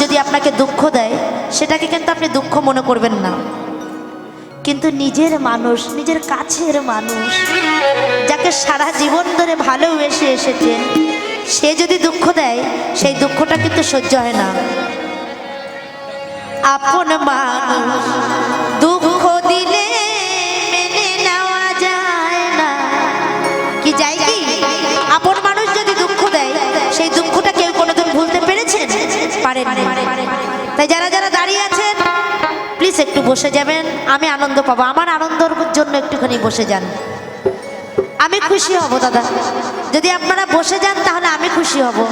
যদি আপনাকে দুঃখ দেয়, সেটাকে কিন্তু আপনি দুঃখ মনে করবেন না। কিন্তু নিজের মানুষ, নিজের কাছের মানুষ, যাকে সারা জীবন ধরে ভালোবেসে এসেছে, সে যদি দুঃখ দেয়, সেই দুঃখটা কিন্তু সহ্য হয় না। আপন মানুষ, দুঃখ তাই যারা যারা দাঁড়িয়ে আছেন প্লিজ একটু বসে যাবেন। আমি আনন্দ পাবো। আমার আনন্দর জন্য একটুখানি বসে যান। আমি খুশি হব, দাদা। যদি আপনারা বসে যান, তাহলে আমি খুশি হব।